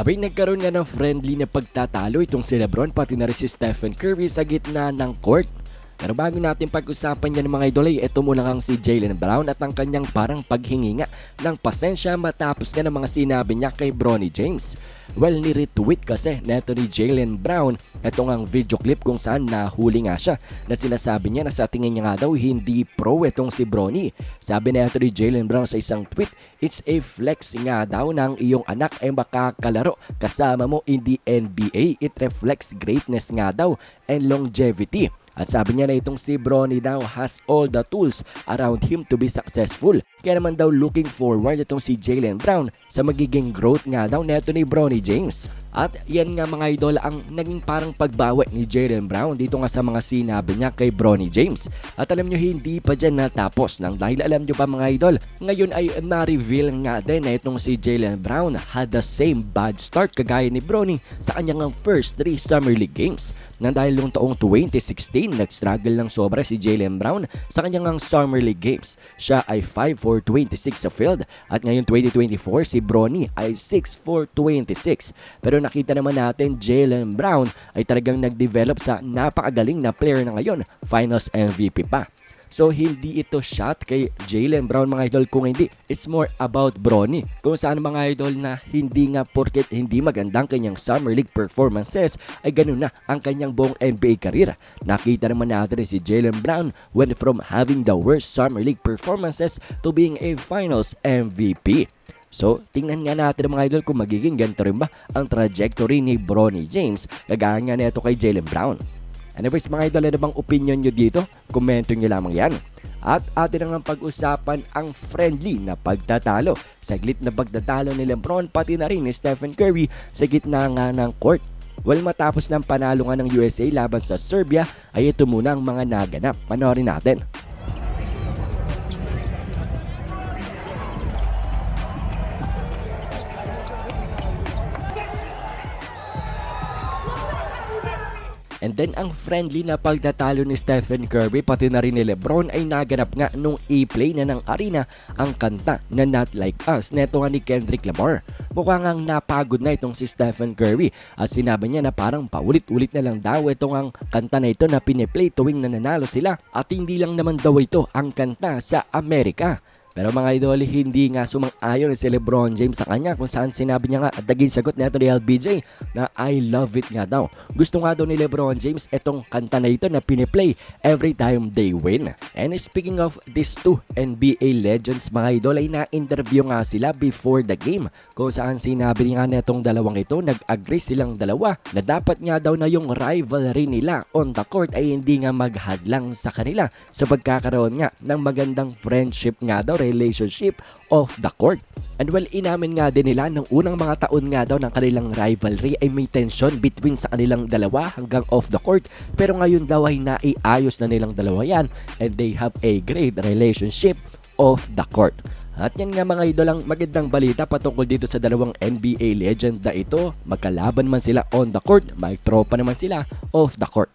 Abay nagkaroon nga ng friendly na pagtatalo itong si Lebron pati na rin si Stephen Curry sa gitna ng court. Pero bago natin pag-usapan yan mga idol ito muna kang si Jalen Brown at ang kanyang parang paghingi nga ng pasensya matapos nga ng mga sinabi niya kay Bronny James. Well, ni-retweet kasi neto ni Jalen Brown ito ang video clip kung saan nahuli nga siya na sinasabi niya na sa tingin niya nga daw hindi pro itong si Bronny. Sabi neto ni Jalen Brown sa isang tweet, it's a flex nga daw ng iyong anak ay makakalaro kasama mo in the NBA. It reflects greatness nga daw and longevity. At sabi niya na itong si Bronny daw has all the tools around him to be successful. Kaya naman daw looking forward itong si Jalen Brown sa magiging growth nga daw neto ni Bronny James. At yan nga mga idol ang naging parang pagbawi ni Jalen Brown dito nga sa mga sinabi niya kay Bronny James. At alam nyo hindi pa dyan natapos nang dahil alam nyo pa mga idol, ngayon ay na-reveal nga din na itong si Jalen Brown had the same bad start kagaya ni Bronny sa kanyang first 3 Summer League games. Nang dahil noong taong 2016, nag-struggle ng sobra si Jalen Brown sa kanyang Summer League games. Siya ay 5 for 26 sa field at ngayon 2024 si Bronny ay 6 for 26. Pero nakita naman natin Jalen Brown ay talagang nag-develop sa napakagaling na player na ngayon, Finals MVP pa. So hindi ito shot kay Jalen Brown mga idol kung hindi it's more about Bronny. Kung saan mga idol na hindi nga porket hindi magandang kanyang Summer League performances ay ganun na ang kanyang buong NBA career. Nakita naman natin si Jalen Brown went from having the worst Summer League performances to being a Finals MVP. So, tingnan nga natin mga idol kung magiging ganito rin ba ang trajectory ni Bronny James kagaya nga nito kay Jalen Brown. Anyways mga idol, ano bang opinion nyo dito? Komento nyo lamang yan. At atin ang pag-usapan ang friendly na pagtatalo. Saglit na pagtatalo ni Lebron pati na rin ni Stephen Curry sa gitna nga ng court. Well, matapos ng panalo nga ng USA laban sa Serbia, ay ito muna ang mga naganap. Panoorin natin. And then ang friendly na pagtatalo ni Stephen Curry pati na rin ni Lebron ay naganap nga nung i-play na ng arena ang kanta na Not Like Us neto nga ni Kendrick Lamar. Mukhang ang napagod na itong si Stephen Curry at sinabi niya na parang paulit-ulit na lang daw itong ang kanta na ito na piniplay tuwing nananalo sila at hindi lang naman daw ito ang kanta sa Amerika. Pero mga idol, hindi nga sumang-ayon si Lebron James sa kanya kung saan sinabi niya nga at naging sagot na ito ni LBJ na I love it nga daw. Gusto nga daw ni Lebron James itong kanta na ito na piniplay every time they win. And speaking of these two NBA legends mga idol ay na-interview nga sila before the game kung saan sinabi nga netong dalawang ito nag-agree silang dalawa na dapat nga daw na yung rivalry nila on the court ay hindi nga maghadlang sa kanila sa pagkakaroon nga ng magandang friendship nga daw relationship off the court. And well, inamin nga din nila ng unang mga taon nga daw ng kanilang rivalry ay may tension between sa kanilang dalawa hanggang off the court. Pero ngayon daw ay naiayos na nilang dalawa yan and they have a great relationship off the court. At yan nga mga idol ang magandang balita patungkol dito sa dalawang NBA legend na ito. Magkalaban man sila on the court, may tropa naman sila off the court.